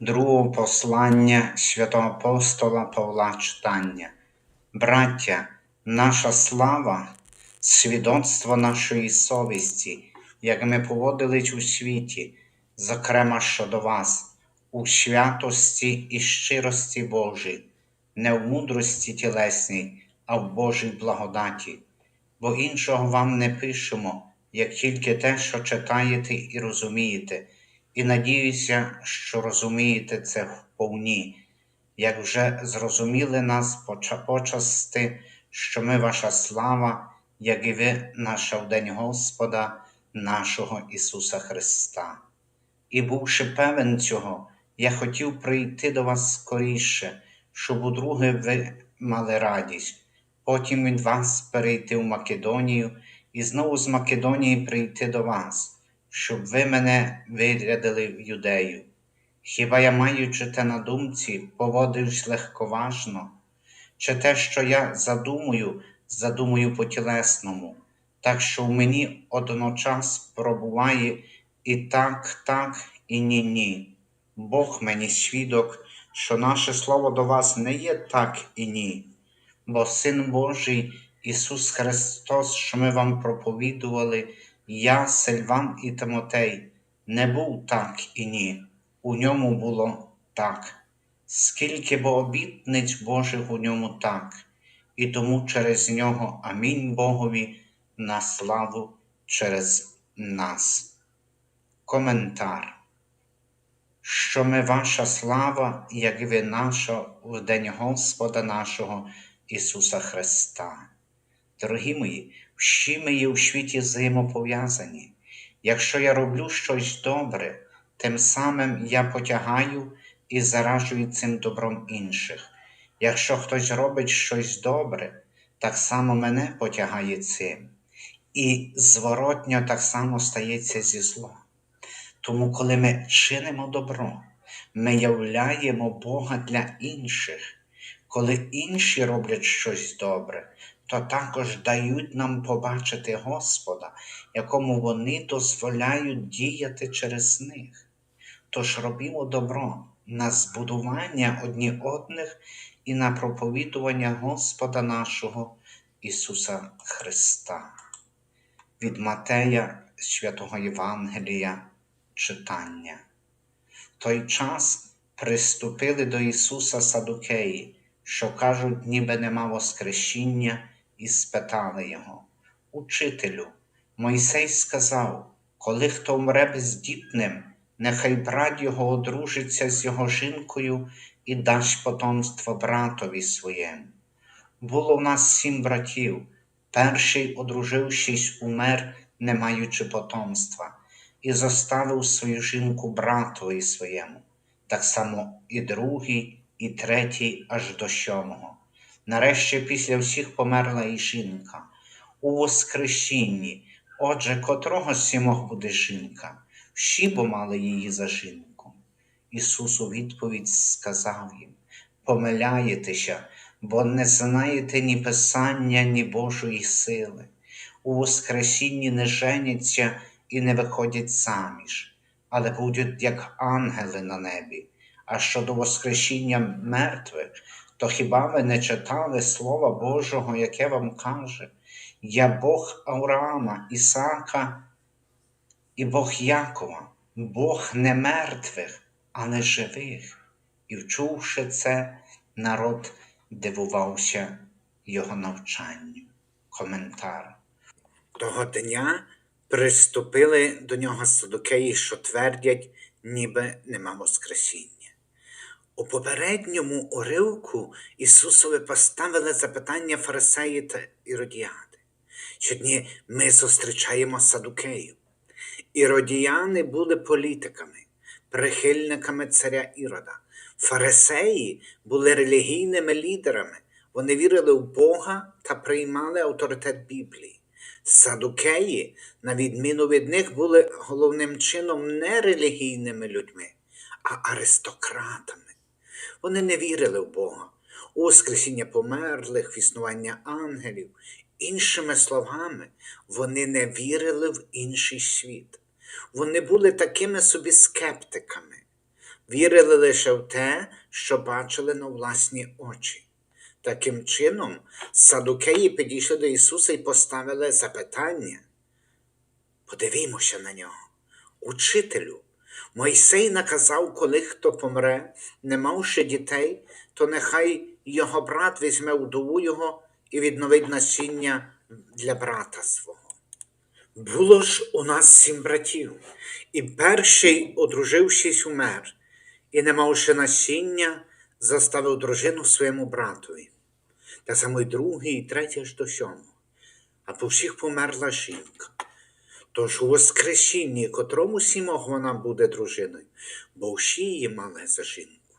другого послання святого апостола Павла читання. Браття, наша слава, свідоцтво нашої совісті, як ми поводились у світі, зокрема щодо вас, у святості і щирості Божій, не в мудрості тілесній, а в Божій благодаті, бо іншого вам не пишемо, як тільки те, що читаєте і розумієте і надіюся, що розумієте це вповні, як вже зрозуміли нас почасти, що ми ваша слава, як і ви наша в день Господа, нашого Ісуса Христа. І, бувши певен цього, я хотів прийти до вас скоріше, щоб удруге ви мали радість, потім від вас перейти в Македонію і знову з Македонії прийти до вас щоб ви мене вирядили в юдею. Хіба я, маючи те на думці, поводився легковажно, чи те, що я задумую, задумую по тілесному, так що в мені одночас пробуває і так, так, і ні, ні. Бог мені свідок, що наше слово до вас не є так і ні, бо Син Божий Ісус Христос, що ми вам проповідували, я, Сильван і Тимотей, не був так і ні, у ньому було так, скільки бо обітниць Божих у ньому так, і тому через нього амінь Богові на славу через нас. Коментар. Що ми ваша слава, як і ви наша в День Господа нашого Ісуса Христа. Дорогі мої, всі ми є у світі взаємопов'язані. Якщо я роблю щось добре, тим самим я потягаю і заражую цим добром інших. Якщо хтось робить щось добре, так само мене потягає цим. І зворотньо так само стається зі злом. Тому, коли ми чинимо добро, ми являємо Бога для інших. Коли інші роблять щось добре, то також дають нам побачити Господа, якому вони дозволяють діяти через них. Тож робімо добро на збудування одні одних і на проповідування Господа нашого Ісуса Христа. Від Матея Святого Євангелія читання. той час приступили до Ісуса Садукеї, що кажуть, ніби нема Воскресіння і спитали його, Учителю, Мойсей сказав, коли хто вмре бездітним, нехай брат його одружиться з його жінкою і дасть потомство братові своєму. Було в нас сім братів, перший, одружившись, умер, не маючи потомства, і зоставив свою жінку братові своєму, так само і другий, і третій, аж до сьомого. Нарешті після всіх померла і жінка. У Воскресінні, отже, котрого сімох буде жінка, всі бо мали її за жінку. Ісус у відповідь сказав їм: Помиляєтеся, бо не знаєте ні Писання, ні Божої сили. У Воскресінні не женяться і не виходять заміж, але будуть як ангели на небі. А щодо Воскресіння мертвих, то хіба ви не читали Слова Божого, яке вам каже? Я Бог Авраама, Ісака і Бог Якова, Бог не мертвих, але живих. І, вчувши це, народ дивувався його навчанню. Коментар. Того дня приступили до нього садокеї, що твердять, ніби нема Воскресіння. У попередньому уривку Ісусові поставили запитання фарисеї та іродіяни. Сьогодні ми зустрічаємо садукеїв. Іродіяни були політиками, прихильниками царя Ірода. Фарисеї були релігійними лідерами. Вони вірили в Бога та приймали авторитет Біблії. Садукеї, на відміну від них, були головним чином не релігійними людьми, а аристократами. Вони не вірили в Бога, у воскресіння померлих, в існування ангелів. Іншими словами, вони не вірили в інший світ. Вони були такими собі скептиками, вірили лише в те, що бачили на власні очі. Таким чином, садукеї підійшли до Ісуса і поставили запитання. Подивімося на нього. Учителю, Мойсей наказав, коли хто помре, не мавши дітей, то нехай його брат візьме удову його і відновить насіння для брата свого. Було ж у нас сім братів, і перший, одружившись, умер, і, не мавши насіння, заставив дружину своєму братові. Та само другий, і третій аж до сьомого. А по всіх померла жінка. Тож у Воскресінні, котрому сімох вона буде дружиною, бо всі її мали за жінку.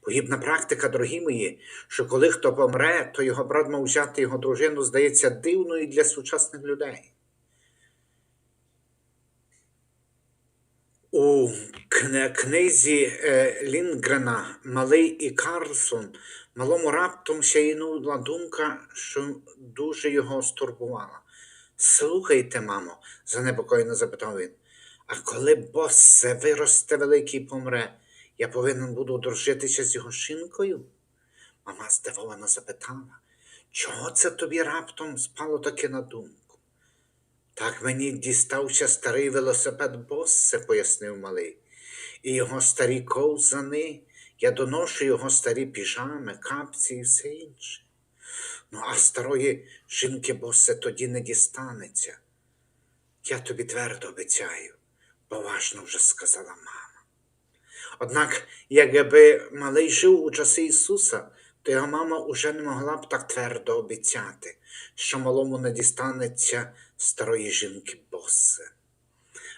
Погібна практика, дорогі мої, що коли хто помре, то його брат мав взяти його дружину, здається дивною для сучасних людей. У книзі е, Лінгрена Малий і Карлсон малому раптом ще сяйнула думка, що дуже його стурбувала. Слухайте, мамо, занепокоєно запитав він. А коли боссе виросте великий помре, я повинен буду одружитися з його шинкою? Мама здивовано запитала, чого це тобі раптом спало таке на думку? Так мені дістався старий велосипед Боссе, пояснив малий, і його старі ковзани, я доношу його старі піжами, капці і все інше. Ну, а старої жінки Боссе тоді не дістанеться. Я тобі твердо обіцяю, поважно вже сказала мама. Однак, якби малий жив у часи Ісуса, то його мама уже не могла б так твердо обіцяти, що малому не дістанеться старої жінки Боссе.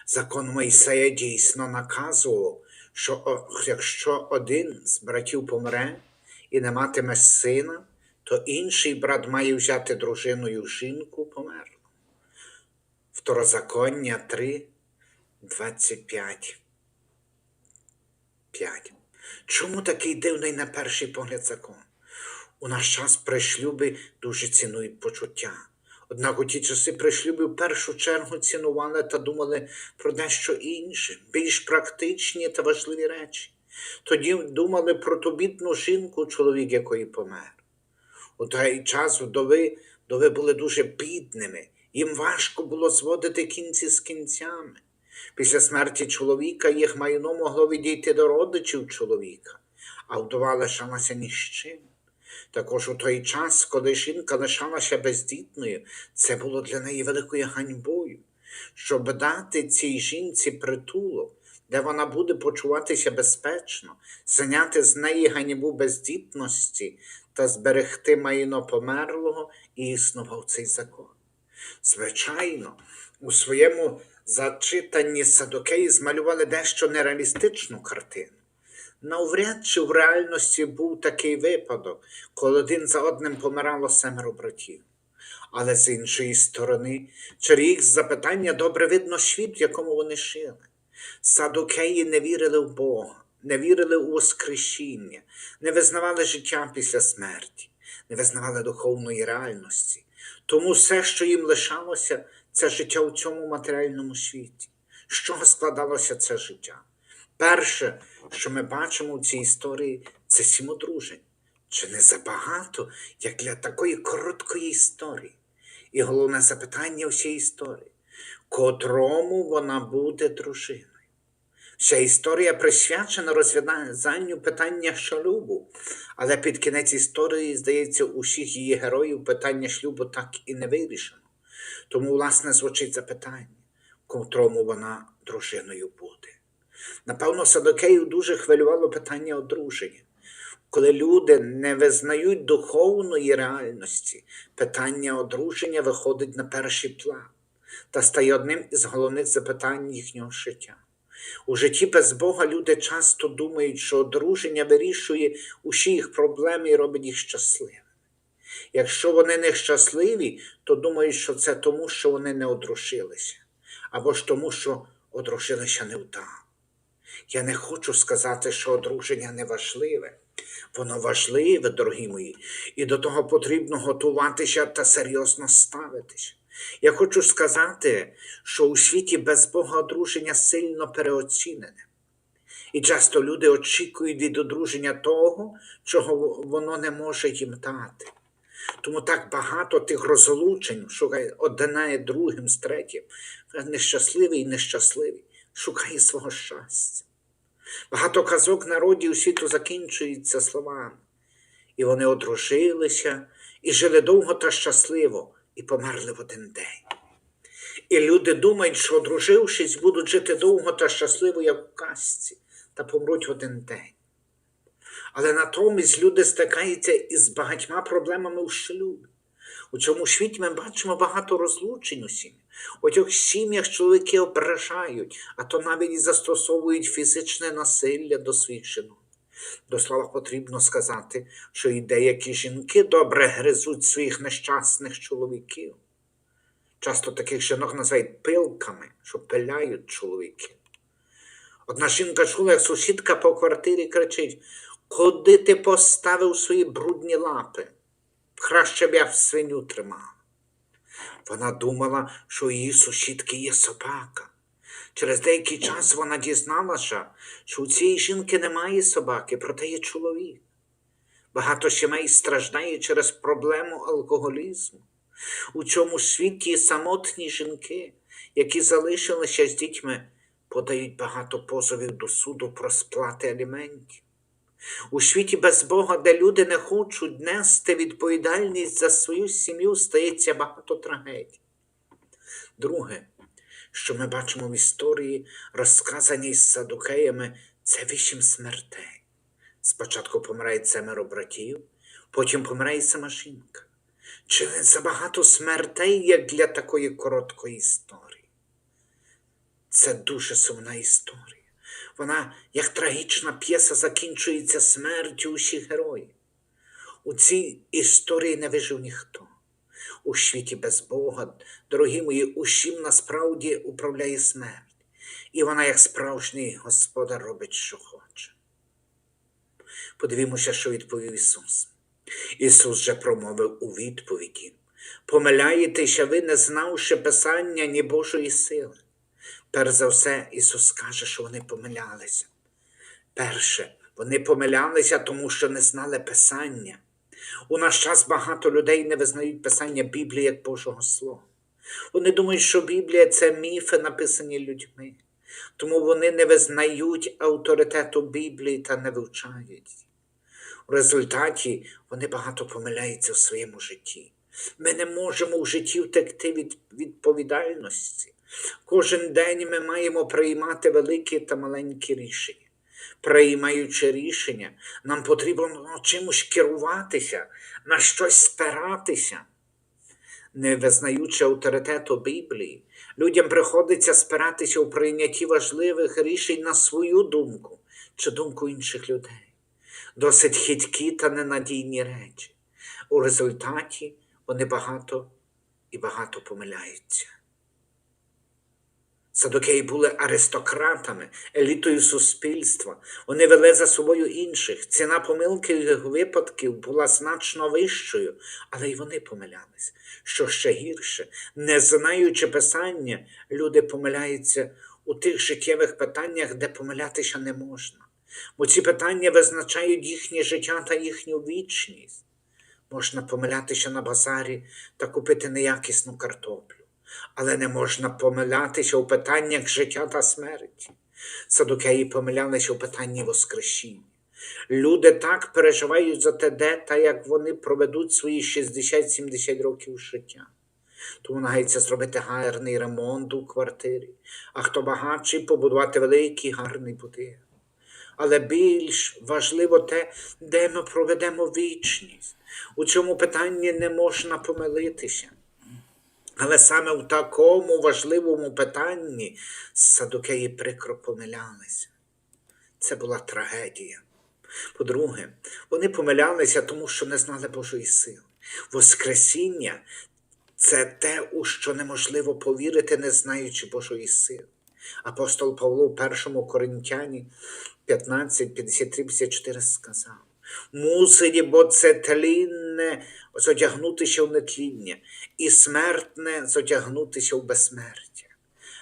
Закон Мойсея дійсно наказував, що якщо один з братів помре і не матиме сина, то інший брат має взяти дружиною жінку померлу. Второзаконня 3, 25. 5. Чому такий дивний на перший погляд закон? У наш час при шлюбі дуже цінують почуття. Однак у ті часи при шлюбі в першу чергу цінували та думали про дещо інше, більш практичні та важливі речі. Тоді думали про ту бідну жінку, чоловік якої помер. У той час вдови, вдови були дуже бідними, їм важко було зводити кінці з кінцями. Після смерті чоловіка їх майно могло відійти до родичів чоловіка, а вдова лишалася ні з чим. Також у той час, коли жінка лишалася бездітною, це було для неї великою ганьбою, щоб дати цій жінці притулок, де вона буде почуватися безпечно, зняти з неї ганьбу бездітності та зберегти майно померлого, і існував цей закон. Звичайно, у своєму зачитанні садокеї змалювали дещо нереалістичну картину. Навряд чи в реальності був такий випадок, коли один за одним помирало семеро братів. Але з іншої сторони, через їх запитання добре видно світ, в якому вони жили. Садокеї не вірили в Бога, не вірили у Воскресіння, не визнавали життя після смерті, не визнавали духовної реальності. Тому все, що їм лишалося, це життя у цьому матеріальному світі. З чого складалося це життя? Перше, що ми бачимо у цій історії, це сім одружень. Чи не забагато, як для такої короткої історії? І головне запитання всієї історії, котрому вона буде дружиною? Вся історія присвячена розв'язанню питання шлюбу, але під кінець історії, здається, у всіх її героїв питання шлюбу так і не вирішено. Тому, власне, звучить запитання, котрому вона дружиною буде. Напевно, Садокеїв дуже хвилювало питання одруження. Коли люди не визнають духовної реальності, питання одруження виходить на перший план та стає одним із головних запитань їхнього життя. У житті без Бога люди часто думають, що одруження вирішує усі їх проблеми і робить їх щасливими. Якщо вони не щасливі, то думають, що це тому, що вони не одружилися, або ж тому, що одружилися невдало. Я не хочу сказати, що одруження не важливе. Воно важливе, дорогі мої, і до того потрібно готуватися та серйозно ставитися. Я хочу сказати, що у світі без Бога одруження сильно переоцінене. І часто люди очікують від одруження того, чого воно не може їм дати. Тому так багато тих розлучень шукає одне другим з третім. Нещасливий і нещасливий шукає свого щастя. Багато казок народів світу закінчуються словами. І вони одружилися, і жили довго та щасливо, і померли в один день. І люди думають, що одружившись, будуть жити довго та щасливо, як у казці, та помруть в один день. Але натомість люди стикаються із багатьма проблемами у шлюбі. У цьому світі ми бачимо багато розлучень у сім'ях. У цих сім'ях чоловіки ображають, а то навіть і застосовують фізичне насилля до своїх жінок. До слова потрібно сказати, що і деякі жінки добре гризуть своїх нещасних чоловіків. Часто таких жінок називають пилками, що пиляють чоловіків. Одна жінка чула, як сусідка по квартирі кричить: Куди ти поставив свої брудні лапи? Краще б я в свиню тримав. Вона думала, що у її сусідки є собака. Через деякий час вона дізналася, що у цієї жінки немає собаки, проте є чоловік. Багато сімей страждає через проблему алкоголізму. У цьому світі самотні жінки, які залишилися з дітьми, подають багато позовів до суду про сплати аліментів. У світі без Бога, де люди не хочуть нести відповідальність за свою сім'ю, стається багато трагедій. Друге, що ми бачимо в історії, розказаній з садукеями, це вісім смертей. Спочатку помирає семеро братів, потім помирає сама жінка. Чи не забагато смертей, як для такої короткої історії? Це дуже сумна історія. Вона, як трагічна п'єса, закінчується смертю усіх героїв. У цій історії не вижив ніхто. У світі без Бога, дорогі мої, усім насправді управляє смерть, і вона, як справжній господар, робить, що хоче. Подивімося, що відповів Ісус. Ісус же промовив у відповіді: Помиляєтеся ви, не знавши Писання ні Божої сили. Перш за все, Ісус каже, що вони помилялися. Перше, вони помилялися, тому що не знали Писання. У наш час багато людей не визнають Писання Біблії як Божого Слова. Вони думають, що Біблія це міфи, написані людьми. Тому вони не визнають авторитету Біблії та не вивчають. У результаті вони багато помиляються в своєму житті. Ми не можемо в житті втекти від відповідальності. Кожен день ми маємо приймати великі та маленькі рішення. Приймаючи рішення, нам потрібно чимось керуватися, на щось спиратися. Не визнаючи авторитету Біблії, людям приходиться спиратися у прийнятті важливих рішень на свою думку чи думку інших людей. Досить хиткі та ненадійні речі. У результаті вони багато і багато помиляються. Садокеї були аристократами, елітою суспільства. Вони вели за собою інших. Ціна помилки їх випадків була значно вищою, але й вони помилялись. Що ще гірше, не знаючи писання, люди помиляються у тих життєвих питаннях, де помилятися не можна. Бо ці питання визначають їхнє життя та їхню вічність. Можна помилятися на базарі та купити неякісну картоплю але не можна помилятися у питаннях життя та смерті. Садукеї помилялися у питанні Воскресіння. Люди так переживають за те, де та як вони проведуть свої 60-70 років життя. Тому намагається зробити гарний ремонт у квартирі, а хто багатший побудувати великий гарний будинок. Але більш важливо те, де ми проведемо вічність. У цьому питанні не можна помилитися. Але саме в такому важливому питанні садокеї прикро помилялися. Це була трагедія. По-друге, вони помилялися, тому що не знали Божої сили. Воскресіння це те, у що неможливо повірити, не знаючи Божої сили. Апостол Павло в першому Коринтяні 15, 53, 54 сказав: мусить, бо це тлінне зодягнутися в нетління, і смертне зодягнутися в безсмертя.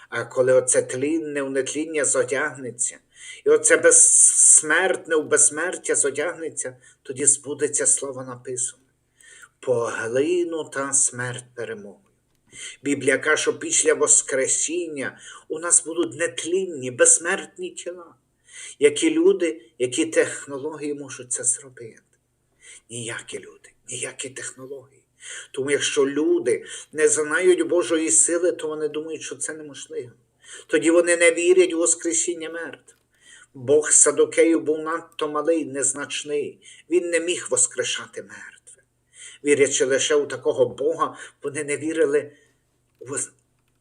А коли оце тлінне в нетління зодягнеться, і оце безсмертне в безсмертя зодягнеться, тоді збудеться слово написано. Поглину та смерть перемогою. Біблія каже, що після Воскресіння у нас будуть нетлінні, безсмертні тіла. Які люди, які технології можуть це зробити? Ніякі люди, ніякі технології. Тому якщо люди не знають Божої сили, то вони думають, що це неможливо. Тоді вони не вірять у Воскресіння мертвих. Бог Садокею був надто малий, незначний. Він не міг воскрешати мертвих. Вірячи лише у такого Бога, вони не вірили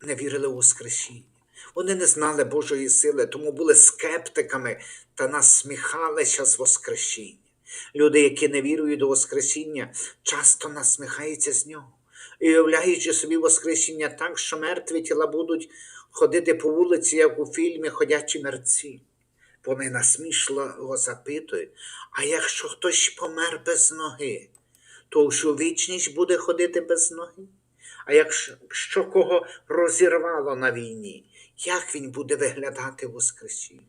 не вірили у Воскресіння. Вони не знали Божої сили, тому були скептиками та насміхалися з Воскресіння. Люди, які не вірують до Воскресіння, часто насміхаються з нього, і уявляючи собі Воскресіння так, що мертві тіла будуть ходити по вулиці, як у фільмі Ходячі мерці. Вони насмішливо запитують, а якщо хтось помер без ноги, то всю вічність буде ходити без ноги? А якщо кого розірвало на війні, як він буде виглядати Воскресіння?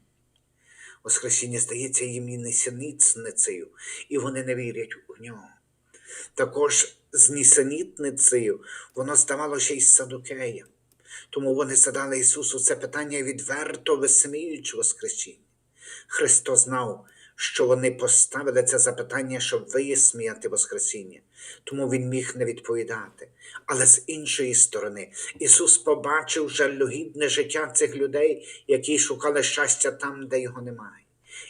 Воскресіння здається їм і несенітницею, і вони не вірять у нього. Також з нісенітницею воно здавалося й Садукеєм. Тому вони задали Ісусу це питання відверто висміюючи Воскресіння. Христос знав, що вони поставили це запитання, щоб висміяти Воскресіння, тому Він міг не відповідати. Але з іншої сторони, Ісус побачив жалюгідне життя цих людей, які шукали щастя там, де його немає,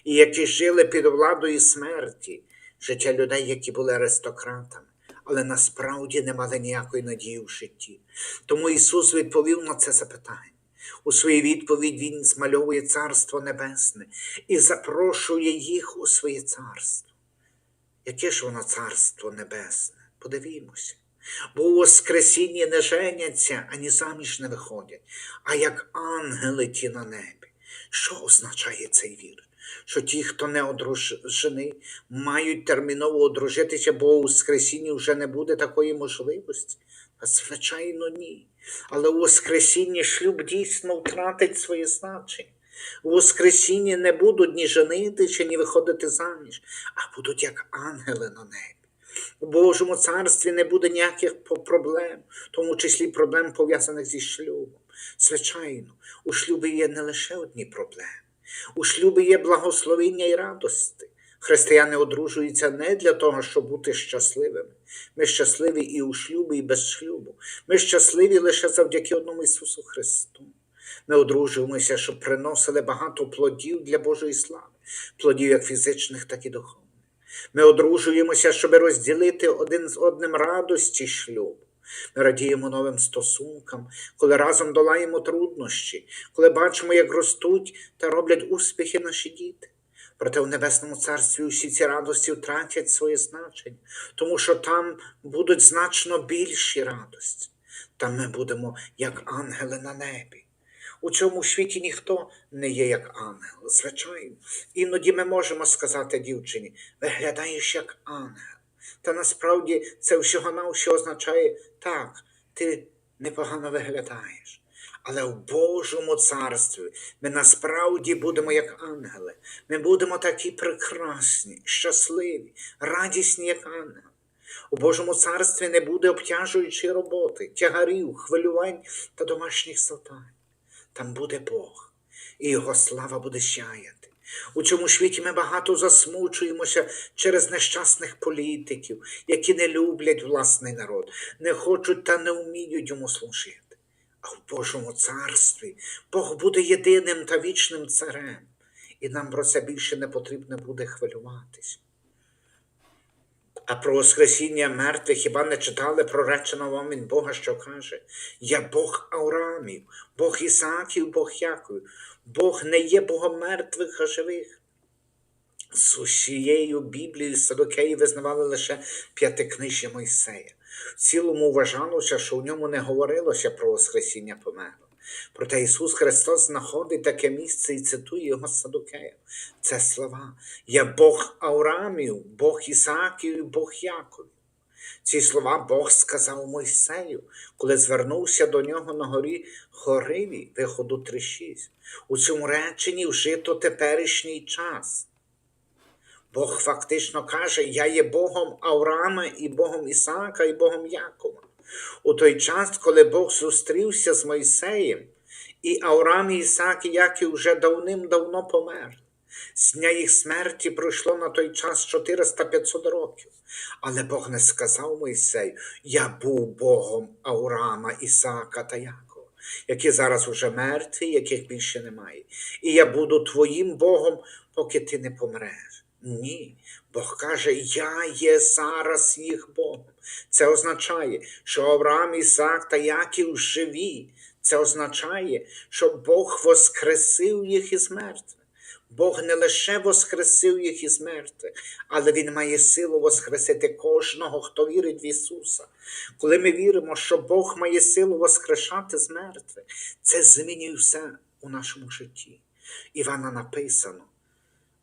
і які жили під владою смерті, життя людей, які були аристократами, але насправді не мали ніякої надії в житті. Тому Ісус відповів на це запитання. У своїй відповідь Він змальовує Царство Небесне і запрошує їх у своє царство. Яке ж воно царство небесне? Подивімося. Бо у Воскресінні не женяться, ані заміж не виходять, а як ангели ті на небі. Що означає цей вір? Що ті, хто не одружений, мають терміново одружитися, бо у Воскресінні вже не буде такої можливості? Звичайно, ні. Але у Воскресінні шлюб дійсно втратить своє значення. У Воскресінні не будуть ні женитися, ні виходити заміж, а будуть як ангели на небі. У Божому царстві не буде ніяких проблем, в тому числі проблем пов'язаних зі шлюбом. Звичайно, у шлюбі є не лише одні проблеми. У шлюбі є благословіння і радості. Християни одружуються не для того, щоб бути щасливими. Ми щасливі і у шлюбі, і без шлюбу. Ми щасливі лише завдяки одному Ісусу Христу. Ми одружуємося, щоб приносили багато плодів для Божої слави, плодів як фізичних, так і духовних. Ми одружуємося, щоб розділити один з одним радості шлюбу. Ми радіємо новим стосункам, коли разом долаємо труднощі, коли бачимо, як ростуть та роблять успіхи наші діти. Проте в Небесному Царстві усі ці радості втратять своє значення, тому що там будуть значно більші радості. Там ми будемо як ангели на небі. У цьому світі ніхто не є як ангел, звичайно. Іноді ми можемо сказати дівчині, виглядаєш як ангел. Та насправді це всього навсього означає так, ти непогано виглядаєш. Але в Божому царстві ми насправді будемо як ангели. Ми будемо такі прекрасні, щасливі, радісні, як ангели. У Божому царстві не буде обтяжуючої роботи, тягарів, хвилювань та домашніх завдань. Там буде Бог, і Його слава буде сяяти. У цьому світі ми багато засмучуємося через нещасних політиків, які не люблять власний народ, не хочуть та не вміють йому служити. А в Божому царстві Бог буде єдиним та вічним царем, і нам про це більше не потрібно буде хвилюватись. А про Воскресіння мертвих хіба не читали проречено вам від Бога, що каже: Я Бог Авраамів, Бог Ісааків, Бог Яковів. Бог не є Богом мертвих, а живих. З усією Біблією садокеї визнавали лише п'ятикнижжя Мойсея. В цілому вважалося, що в ньому не говорилося про Воскресіння померлих. Проте Ісус Христос знаходить таке місце і цитує його з Це слова Я Бог Авраамів, Бог Ісааків і Бог Яковів. Ці слова Бог сказав Мойсею, коли звернувся до нього на горі Хориві, виходу 3.6. У цьому реченні вжито теперішній час. Бог фактично каже: Я є Богом Авраама і Богом Ісаака, і Богом Якова. У той час, коли Бог зустрівся з Мойсеєм, і Авраам, і Ісаак, і Яків вже давним-давно померли. З дня їх смерті пройшло на той час 400-500 років. Але Бог не сказав Мойсею, я був Богом Авраама, Ісаака та Якова, які зараз уже мертві, яких більше немає. І я буду твоїм Богом, поки ти не помреш. Ні. Бог каже, я є зараз їх Богом. Це означає, що Авраам, Ісаак та Яків живі. Це означає, що Бог воскресив їх із мертвих. Бог не лише воскресив їх із мертвих, але Він має силу воскресити кожного, хто вірить в Ісуса. Коли ми віримо, що Бог має силу воскрешати з мертвих, це змінює все у нашому житті. Івана написано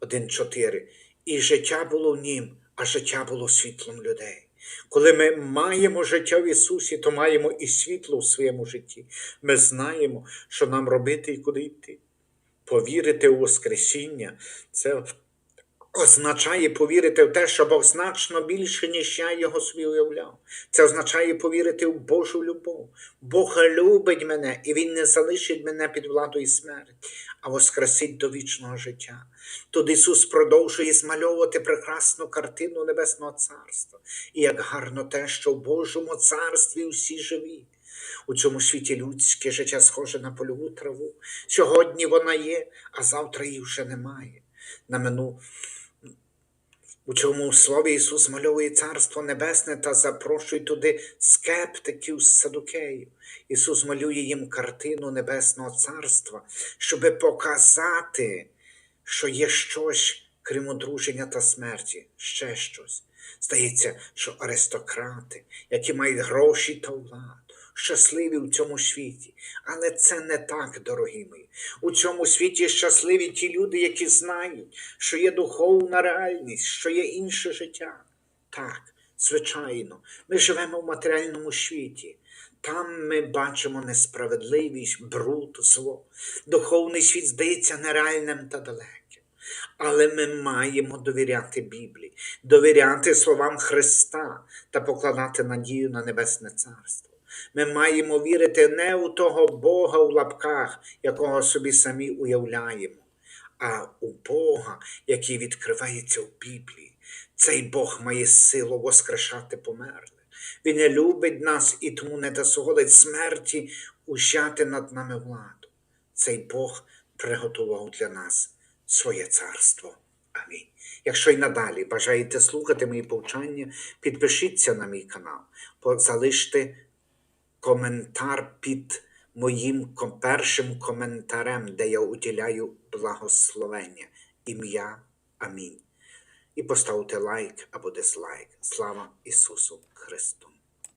1.4. І життя було в нім, а життя було світлом людей. Коли ми маємо життя в Ісусі, то маємо і світло в своєму житті. Ми знаємо, що нам робити і куди йти. Повірити у Воскресіння це означає повірити в те, що Бог значно більше, ніж я його собі уявляв. Це означає повірити в Божу любов. Бог любить мене, і Він не залишить мене під владою смерті, а воскресить до вічного життя. Тут Ісус продовжує змальовувати прекрасну картину Небесного Царства. І як гарно те, що в Божому царстві всі живі. У цьому світі людське життя схоже на польову траву. Сьогодні вона є, а завтра її вже немає. На мину у цьому слові Ісус мальовує Царство Небесне та запрошує туди скептиків з садукеїв. Ісус малює їм картину Небесного Царства, щоби показати, що є щось, крім одруження та смерті, ще щось. Здається, що аристократи, які мають гроші та владу, щасливі в цьому світі. Але це не так, дорогі мої. У цьому світі щасливі ті люди, які знають, що є духовна реальність, що є інше життя. Так, звичайно, ми живемо в матеріальному світі. Там ми бачимо несправедливість, бруд, зло. Духовний світ здається нереальним та далеким. Але ми маємо довіряти Біблії, довіряти словам Христа та покладати надію на Небесне Царство. Ми маємо вірити не у того Бога у лапках, якого собі самі уявляємо, а у Бога, який відкривається в Біблії. Цей Бог має силу воскрешати померлих. Він не любить нас і тому не дозволить смерті ущати над нами владу. Цей Бог приготував для нас своє царство. Амінь. Якщо й надалі бажаєте слухати мої повчання, підпишіться на мій канал, залиште коментар під моїм першим коментарем, де я уділяю благословення, ім'я Амінь. І поставте лайк або дизлайк. Слава Ісусу Христу!